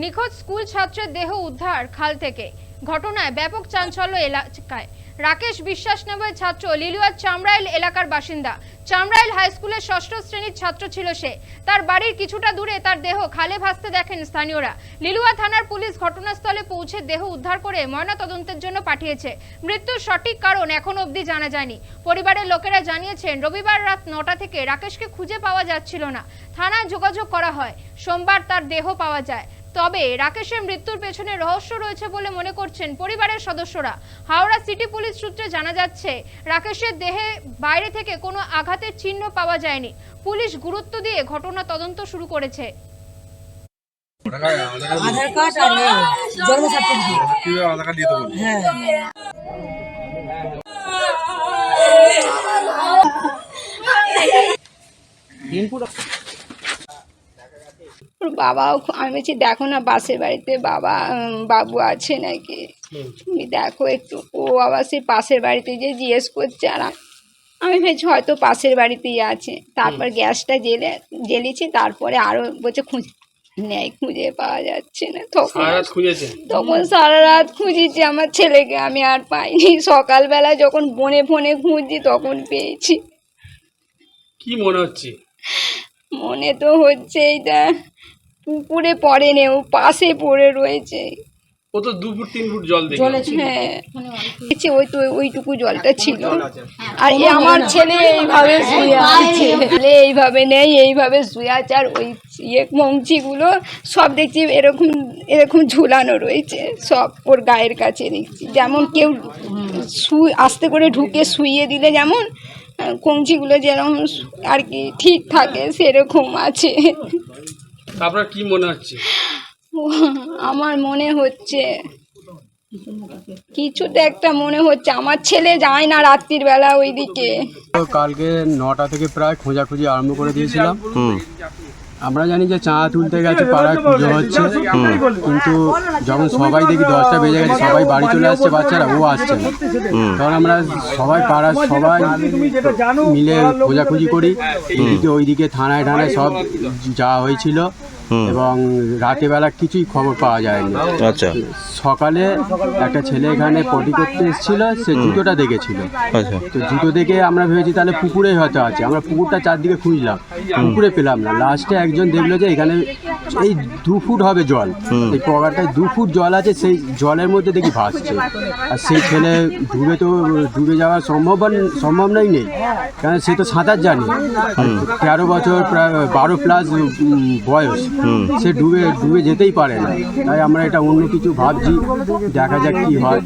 নিখোঁজ স্কুল ছাত্রের দেহ উদ্ধার খাল থেকে। ঘটনায় ব্যাপক চাঞ্চল্য এলাকায়। রাকেশ বিশ্বাস নামের ছাত্র লিলুয়ার চামড়াইল এলাকার বাসিন্দা। চামড়াইল হাই স্কুলের ষষ্ঠ শ্রেণির ছাত্র ছিল সে। তার বাড়ির কিছুটা দূরে তার দেহ খালে ভাসতে দেখেন স্থানীয়রা। লিলুয়া থানার পুলিশ ঘটনাস্থলে পৌঁছে দেহ উদ্ধার করে ময়নাতদন্তের জন্য পাঠিয়েছে। মৃত্যুর সঠিক কারণ এখনও অবধি জানা যায়নি। পরিবারের লোকেরা জানিয়েছেন, রবিবার রাত নটা থেকে রাকেশকে খুঁজে পাওয়া যাচ্ছিল না। থানায় যোগাযোগ করা হয়। সোমবার তার দেহ পাওয়া যায়। তবে রাকেশের মৃত্যুর পেছনে রহস্য রয়েছে বলে মনে করছেন পরিবারের সদস্যরা। হাওড়া সিটি পুলিশ সূত্রে জানা যাচ্ছে রাকেশের দেহে বাইরে থেকে কোনো আঘাতের চিহ্ন পাওয়া যায়নি। পুলিশ গুরুত্ব দিয়ে ঘটনা তদন্ত শুরু করেছে। আধার কার্ড আর জন্ম সার্টিফিকেট আধার কার্ড দিতে বলব হ্যাঁ ওর বাবাও আমি বলছি দেখো না পাশের বাড়িতে বাবা বাবু আছে নাকি? তুমি দেখো একটু ও আবার সেই পাশের বাড়িতে যে জিজ্ঞেস করছে আর আমি ভেবেছি হয়তো পাশের বাড়িতেই আছে। তারপর গ্যাসটা জেলে জ্বেলেছি তারপরে আরও বলছে খুঁজে নেই খুঁজে পাওয়া যাচ্ছে না। তখন তখন সারা রাত খুঁজেছি আমার ছেলেকে আমি আর পাইনি। সকালবেলা যখন বনে ফোনে খুঁজছি তখন পেয়েছি। কি মনে হচ্ছে? মনে তো হচ্ছে এইটা পুকুরে পড়েনি ও পাশে পড়ে রয়েছে। ও তো দু ফুট তিন ফুট জল জলে হ্যাঁ। দেখছি ওই তো ওইটুকু জলটা ছিল। আর এ আমার ছেলে এইভাবে শুয়ে আছে। ছেলে এইভাবে নেই এইভাবে শুয়ে আছে। আর ওই ইয়ে মংচিগুলো সব দেখছি এরকম এরকম ঝুলানো রয়েছে। সব ওর গায়ের কাছে দেখছি। যেমন কেউ শুই আস্তে করে ঢুকে শুইয়ে দিলে যেমন কঞ্চিগুলো যেরকম আর কি ঠিক থাকে সেরকম আছে। আপনার কি মনে হচ্ছে? আমার মনে হচ্ছে কিছুতে একটা মনে হচ্ছে আমার ছেলে যায় না রাত্রির বেলা ওইদিকে। তো কালকে নটা থেকে প্রায় খোঁজাখুঁজি আরম্ভ করে দিয়েছিলাম। আমরা জানি যে চাঁদা তুলতে গেছে পাড়ায় পুজো হচ্ছে। কিন্তু যখন সবাই দেখি দশটা বেজে গেছে সবাই বাড়ি চলে আসছে বাচ্চারা ও আসছে না। তখন আমরা সবাই পাড়ার সবাই মিলে খোঁজাখুঁজি করি। এদিকে ওইদিকে থানায় ঠানায় সব যাওয়া হয়েছিল এবং রাতে বেলা কিছুই খবর পাওয়া যায়নি। আচ্ছা। সকালে একটা ছেলে এখানে পটি করতে এসেছিল সে জুতোটা দেখেছিল। আচ্ছা। তো জুতো দেখে আমরা ভেবেছি তাহলে পুকুরে হয়তো আছে। আমরা পুকুরটা চারদিকে খুঁজলাম। পুকুরে পেলাম না। লাস্টে একজন দেখল যে এখানে এই দু ফুট হবে জল। এই পগারটায় দু ফুট জল আছে সেই জলের মধ্যে দেখি ভাসছে। আর সেই ছেলে ডুবে তো ডুবে যাওয়ার সম্ভব সম্ভব সম্ভাবনাই নেই। কারণ সে তো সাঁতার জানে। তেরো বছর প্রায় বারো প্লাস বয়স। সে ডুবে ডুবে যেতেই পারে না। তাই আমরা এটা অন্য কিছু ভাবছি। দেখা যাক কি হয়।